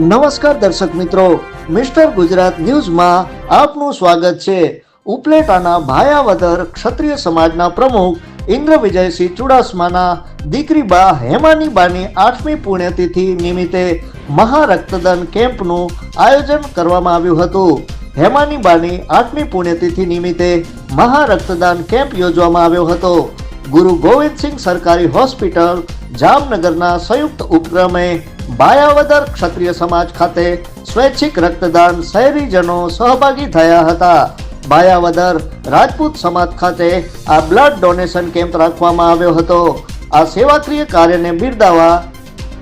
નમસ્કાર દર્શક મિત્રો, મિસ્ટર ગુજરાત ન્યૂઝમાં આપનું સ્વાગત છે. ઉપલેટાના ભાયાવદર ક્ષત્રિય સમાજના પ્રમુખ ઇન્દ્ર વિજયસિંહ ચુડાસમાના દીકરી બા હેમાની બાની આઠમી પુણ્યતિથિ નિમિત્તે મહારક્તદાન કેમ્પનું આયોજન કરવામાં આવ્યું હતું. હેમાની બાની આઠમી પુણ્યતિથિ નિમિત્તે મહારક્તદાન કેમ્પ યોજવામાં આવ્યો હતો. ગુરુ ગોવિંદસિંહ સરકારી હોસ્પિટલ જામનગરના સંયુક્ત ઉપક્રમે બાયાવદર ક્ષત્રિય સમાજ ખાતે સ્વૈચ્છિક રક્તદાન શહેરીજનો સહભાગી થયા હતા. બાયાવદર રાજપૂત સમાજ ખાતે આ બ્લડ ડોનેશન કેમ્પ રાખવામાં આવ્યો હતો. આ સેવાક્રિય કાર્યને બિરદાવા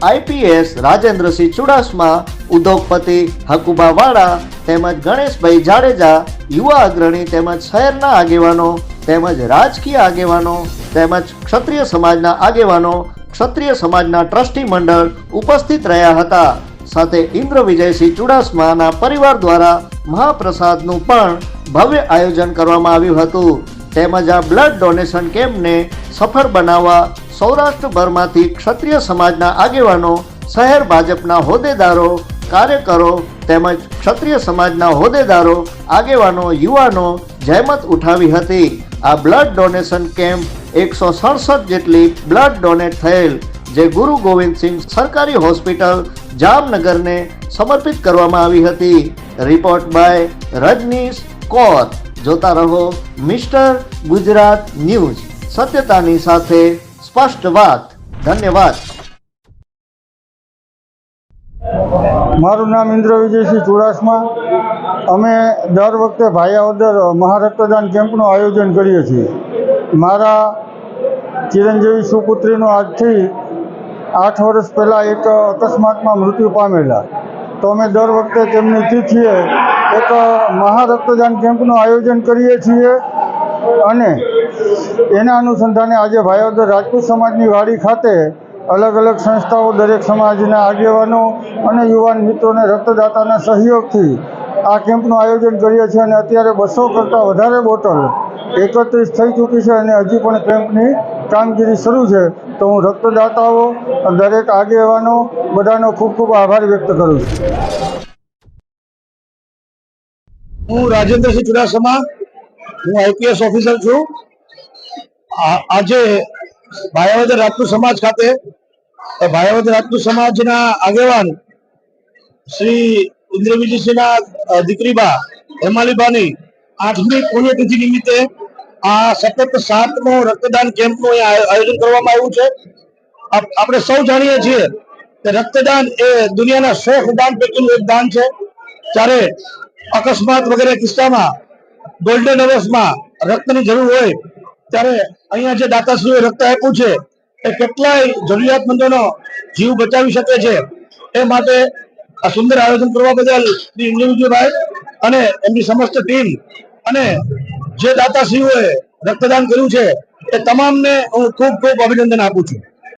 આઈપીએસ રાજેન્દ્રસિંહ ચુડાસમા, ઉદ્યોગપતિ હકુબા વાળા તેમજ ગણેશભાઈ જાડેજા, યુવા અગ્રણી તેમજ શહેરના આગેવાનો તેમજ રાજકીય આગેવાનો તેમજ ક્ષત્રિય સમાજના આગેવાનો ક્ષત્રિય સમાજના ટ્રસ્ટી મંડળ ઉપસ્થિત રહ્યા હતા. સાથે ઇન્દ્ર વિજયસિંહ ચુડાસમાના પરિવાર દ્વારા મહાપ્રસાદનું પણ ભવ્ય આયોજન કરવામાં આવ્યું હતું. તેમજ આ બ્લડ ડોનેશન કેમ્પને સફળ બનાવવા સૌરાષ્ટ્રભરમાંથી ક્ષત્રિય સમાજના આગેવાનો, શહેર ભાજપના હોદ્દેદારો, કાર્યકરો તેમજ ક્ષત્રિય સમાજના હોદ્દેદારો, આગેવાનો, યુવાનો જહેમત ઉઠાવી હતી. આ બ્લડ ડોનેશન કેમ્પ એકસો સડસઠ જેટલી બ્લડ ડોનેટ થયેલ, જે ગુરુ ગોવિંદસિંહ સરકારી હોસ્પિટલ જામનગરને સમર્પિત કરવામાં આવી હતી. Report by Rajneesh Kaur. જોતા રહો મિસ્ટર ગુજરાત ન્યૂઝ. સત્યતાની સાથે સ્પષ્ટ વાત. ધન્યવાદ. મારું નામ ઇન્દ્ર વિજયસિંહ ચુડાસમા. અમે દર વખતે ભાયાવદર મહારક્તદાન કેમ્પનું આયોજન કરીએ છીએ. મારા ચિરંજીવી સુપુત્રીનું આજથી આઠ વર્ષ પહેલાં એક અકસ્માતમાં મૃત્યુ પામેલા. તો અમે દર વખતે તેમની તિથિએ એક મહારક્તદાન કેમ્પનું આયોજન કરીએ છીએ અને એના અનુસંધાને આજે ભાયોદર રાજપૂત સમાજની વાડી ખાતે અલગ અલગ સંસ્થાઓ દરેક સમાજના આગેવાનો અને યુવાન મિત્રોને રક્તદાતાના સહયોગથી આ કેમ્પનું આયોજન કરીએ છીએ અને અત્યારે બસો કરતાં વધારે બોટલ એકત્રીસ થઈ ચૂકી છે અને હજી પણ કેમ્પની કામગીરી શરૂ છે તો હું રક્તદાતાઓ દરેક આગેવાનો બધાનો ખૂબ ખૂબ આભાર વ્યક્ત કરું છું. હું રાજેન્દ્રસિંહ ચુડાસમા હું આઈપીએસ ઓફિસર છું. આજે ભાયાવદર રાજપૂત સમાજ ખાતે ભાયાવદર રાજપૂત સમાજના આગેવાન શ્રી ઇન્દ્રવિજયસિંહના અ, દીકરીબા હેમાલીબાની આઠમી પુણ્યતિથિ નિમિત્તે આ સતત સાતમો રક્તદાન કેમ્પનું આયોજન કરવામાં આવ્યું છે. આપણે સૌ જાણીએ છીએ કે રક્તદાન એ દુનિયાના શ્રેષ્ઠ દાન પૈકીનું એક દાન છે. ત્યારે અકસ્માત વગેરે કિસ્સામાં ગોલ્ડન અવર્સમાં રક્તની જરૂર હોય, ત્યારે અહીંયા જે દાતાશ્રીઓએ રક્ત આપ્યું છે, એ કેટલાય જરૂરિયાતમંદોનો જીવ બચાવી શકે છે. એ માટે આ સુંદર આયોજન કરવા બદલ શ્રી ઇન્દ્રવિજયભાઈ અને એમની સમસ્ત ટીમ અને જે દાતાશ્રીઓએ રક્તદાન કર્યું છે એ તમામને હું ખૂબ ખૂબ અભિનંદન આપું છું.